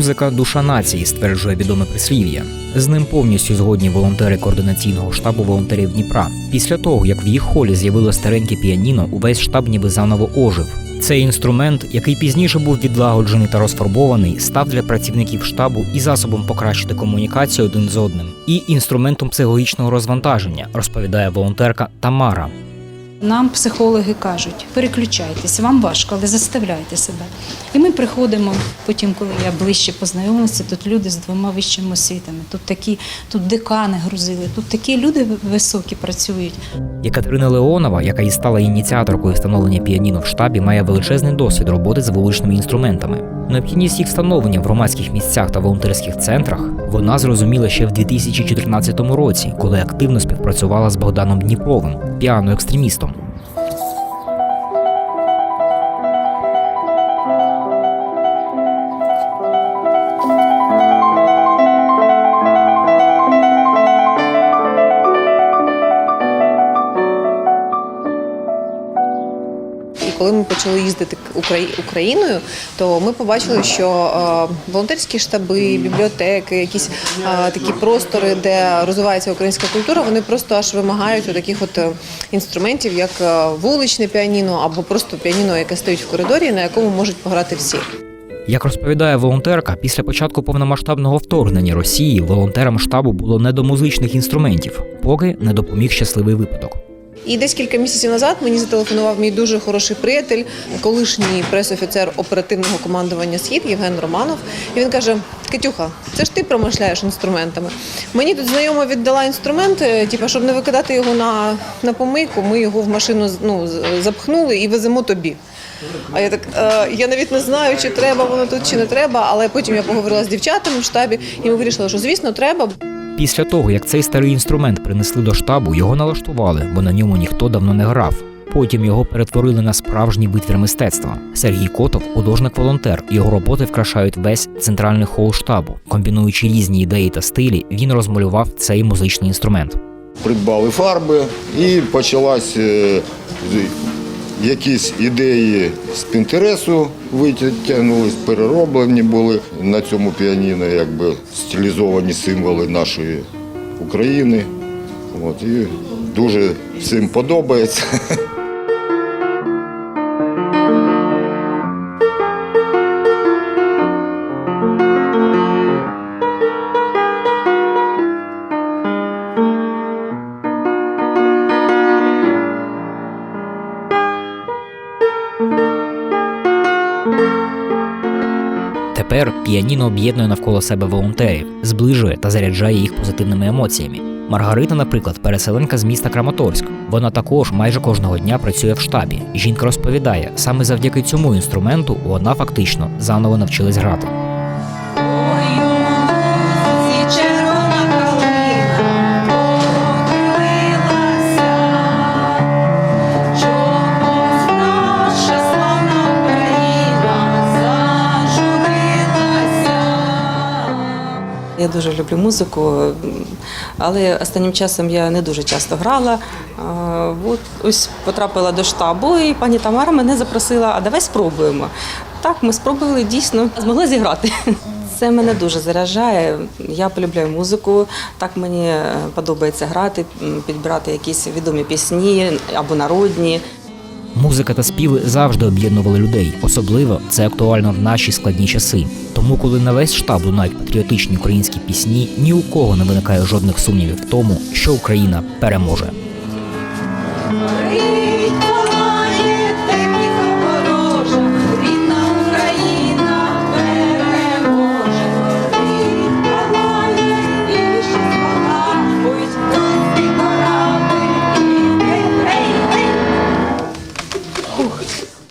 Музика душа нації, стверджує відоме прислів'я. З ним повністю згодні волонтери координаційного штабу волонтерів Дніпра. Після того, як в їх холі з'явилось стареньке піаніно, увесь штаб ніби заново ожив. Цей інструмент, який пізніше був відлагоджений та розфарбований, став для працівників штабу і засобом покращити комунікацію один з одним, і інструментом психологічного розвантаження, розповідає волонтерка Тамара. Нам психологи кажуть, переключайтеся, вам важко, але заставляйте себе. І ми приходимо, потім, коли я ближче познайомилася, тут люди з двома вищими освітами, тут такі, тут декани грузили, тут такі люди високі працюють. Екатерина Леонова, яка і стала ініціаторкою встановлення піаніно в штабі, має величезний досвід роботи з вуличними інструментами. Необхідність їх встановлення в громадських місцях та волонтерських центрах вона зрозуміла ще в 2014 році, коли активно співпрацювала з Богданом Дніпровим, піано-екстремістом. Коли ми почали їздити Украї- Україною, то ми побачили, що е, волонтерські штаби, бібліотеки, якісь е, такі простори, де розвивається українська культура, вони просто аж вимагають таких от е, інструментів, як вуличне піаніно або просто піаніно, яке стоїть в коридорі, на якому можуть пограти всі. Як розповідає волонтерка, після початку повномасштабного вторгнення Росії волонтерам штабу було не до музичних інструментів, поки не допоміг щасливий випадок. І десь кілька місяців назад мені зателефонував мій дуже хороший приятель, колишній пресофіцер оперативного командування Схід Євген Романов. І він каже: Катюха, це ж ти промишляєш інструментами. Мені тут знайома віддала інструмент, типу, щоб не викидати його на, на помийку, ми його в машину ну, запхнули і веземо тобі. А я так, е, я навіть не знаю, чи треба воно тут, чи не треба, але потім я поговорила з дівчатами в штабі, і ми вирішили, що звісно треба. Після того, як цей старий інструмент принесли до штабу, його налаштували, бо на ньому ніхто давно не грав. Потім його перетворили на справжній витвір мистецтва. Сергій Котов художник-волонтер. Його роботи вкрашають весь центральний хол штабу. Комбінуючи різні ідеї та стилі, він розмалював цей музичний інструмент. придбали фарби і почалась е, якісь ідеї з Пінтересу витягнулись, перероблені були на цьому піаніно, якби стилізовані символи нашої України. От, і дуже всім подобається. Тепер піаніно об'єднує навколо себе волонтерів, зближує та заряджає їх позитивними емоціями. Маргарита, наприклад, переселенка з міста Краматорськ. Вона також майже кожного дня працює в штабі. Жінка розповідає, саме завдяки цьому інструменту вона фактично заново навчилась грати. Дуже люблю музику, але останнім часом я не дуже часто грала. От ось потрапила до штабу, і пані Тамара мене запросила, а давай спробуємо. Так, ми спробували дійсно, змогли зіграти. Це мене дуже заряджає. Я полюбляю музику. Так мені е, подобається грати, підбирати якісь відомі пісні або народні. Музика та співи завжди об'єднували людей. Особливо це актуально в наші складні часи. Тому, коли на весь штаб лунають патріотичні українські пісні, ні у кого не виникає жодних сумнівів в тому, що Україна переможе.